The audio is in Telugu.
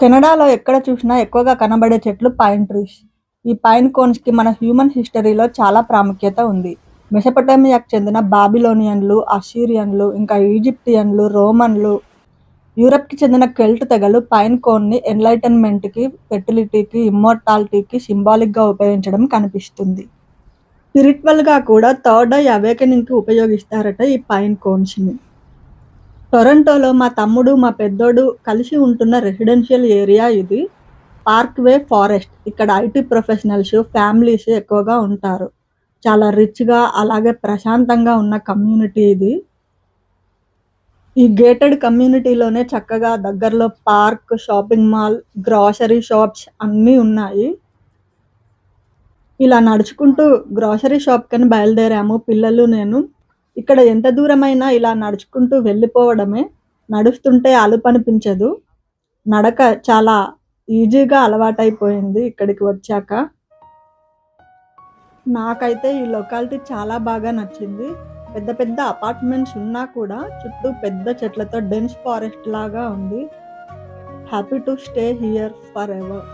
కెనడాలో ఎక్కడ చూసినా ఎక్కువగా కనబడే చెట్లు పైన్ ట్రీస్ ఈ పైన్ కోన్స్కి మన హ్యూమన్ హిస్టరీలో చాలా ప్రాముఖ్యత ఉంది. మెసపటోమియాకు చెందిన బాబిలోనియన్లు అసీరియన్లు ఇంకా ఈజిప్టియన్లు రోమన్లు యూరప్కి చెందిన కెల్ట్ తెగలు పైన్ కోన్ని ఎన్లైటన్మెంట్కి ఫెర్టిలిటీకి ఇమ్మోర్టాలిటీకి సింబాలిక్గా ఉపయోగించడం కనిపిస్తుంది. స్పిరిచువల్గా కూడా థర్డ్ ఐ అవేకనింగ్కి ఉపయోగిస్తారట ఈ పైన్ కోన్స్ని టొరంటోలో మా తమ్ముడు మా పెద్దోడు కలిసి ఉంటున్న రెసిడెన్షియల్ ఏరియా ఇది. Park way forest. ఇక్కడ ఐటీ ప్రొఫెషనల్స్ ఫ్యామిలీస్ ఎక్కువగా ఉంటారు. చాలా రిచ్గా అలాగే ప్రశాంతంగా ఉన్న కమ్యూనిటీ ఇది. ఈ గేటెడ్ కమ్యూనిటీలోనే చక్కగా దగ్గరలో park shopping mall grocery shops అన్నీ ఉన్నాయి. ఇలా నడుచుకుంటూ గ్రాసరీ షాప్కని బయలుదేరాము. పిల్లలు నేను ఇక్కడ ఎంత దూరమైనా ఇలా నడుచుకుంటూ వెళ్ళిపోవడమే నడుస్తుంటే అలుపు అనిపించదు నడక చాలా ఈజీగా అలవాటైపోయింది ఇక్కడికి వచ్చాక. నాకైతే ఈ లొకాలిటీ చాలా బాగా నచ్చింది. పెద్ద పెద్ద అపార్ట్మెంట్స్ ఉన్నా కూడా చుట్టూ పెద్ద చెట్లతో డెన్స్ ఫారెస్ట్ లాగా ఉంది. Happy to stay here forever